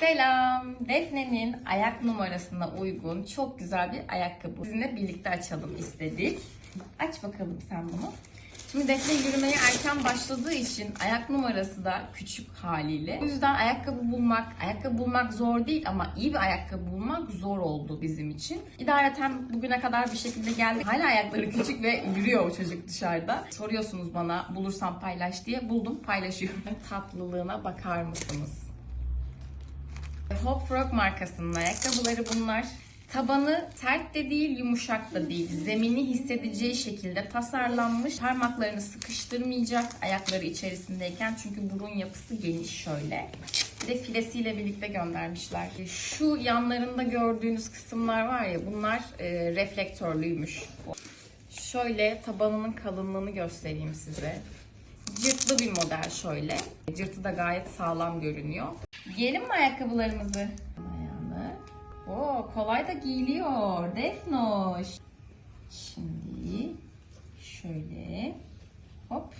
Selam. Defne'nin ayak numarasına uygun çok güzel bir ayakkabı. Sizinle birlikte açalım istedik. Aç bakalım sen bunu. Şimdi Defne yürümeye erken başladığı için ayak numarası da küçük haliyle. O yüzden ayakkabı bulmak, ayakkabı bulmak zor değil ama iyi bir ayakkabı bulmak zor oldu bizim için. İdareten bugüne kadar bir şekilde geldik. Hala ayakları küçük ve yürüyor o çocuk dışarıda. Soruyorsunuz bana bulursam paylaş diye. Buldum paylaşıyorum. Tatlılığına bakar mısınız? Hop Frog markasının ayakkabıları bunlar. Tabanı sert de değil, yumuşak da değil. Zemini hissedeceği şekilde tasarlanmış. Parmaklarını sıkıştırmayacak ayakları içerisindeyken çünkü burun yapısı geniş şöyle. Bir de filesiyle birlikte göndermişler. Şu yanlarında gördüğünüz kısımlar var ya bunlar e, reflektörlüymüş. Şöyle tabanının kalınlığını göstereyim size. Cırtlı bir model şöyle. Cırtı da gayet sağlam görünüyor. Giyelim mi ayakkabılarımızı? Ayağını. Oo, kolay da giyiliyor. Defnoş. Şimdi şöyle hop.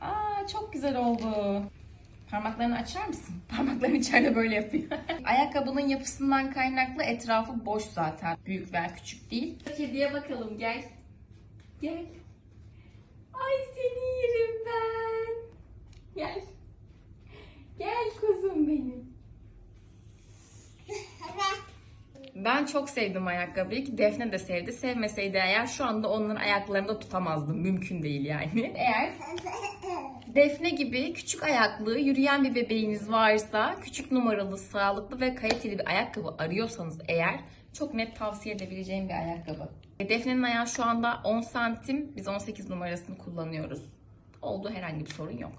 Aa çok güzel oldu. Parmaklarını açar mısın? Parmaklarını içeride böyle yapıyor. Ayakkabının yapısından kaynaklı etrafı boş zaten. Büyük veya küçük değil. Kediye bakalım gel. Gel. Ay seni yerim ben. Gel. Gel kuzum benim. Ben çok sevdim ayakkabıyı ki Defne de sevdi. Sevmeseydi eğer şu anda onların ayaklarında tutamazdım. Mümkün değil yani. Eğer Defne gibi küçük ayaklı, yürüyen bir bebeğiniz varsa, küçük numaralı, sağlıklı ve kaliteli bir ayakkabı arıyorsanız eğer çok net tavsiye edebileceğim bir ayakkabı. Defne'nin ayağı şu anda 10 santim, biz 18 numarasını kullanıyoruz. Olduğu herhangi bir sorun yok.